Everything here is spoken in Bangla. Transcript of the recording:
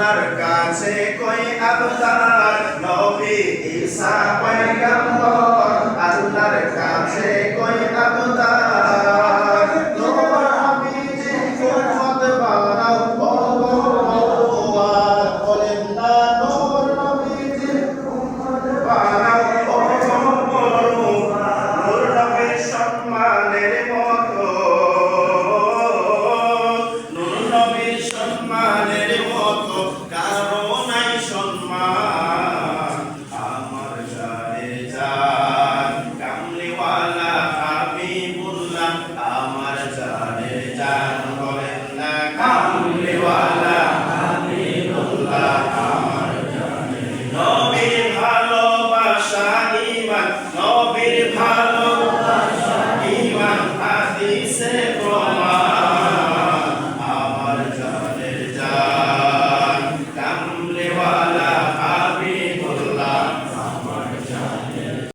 আপনার কাছে কই আল্লাহ নবী ঈসা পয়গম্বর, আল্লাহর কাছে কই আল্লাহ তোমার আমি যে উম্মত বানাও, ও ভগবান বলেন না নূর নবী সম্মানের মত Adi se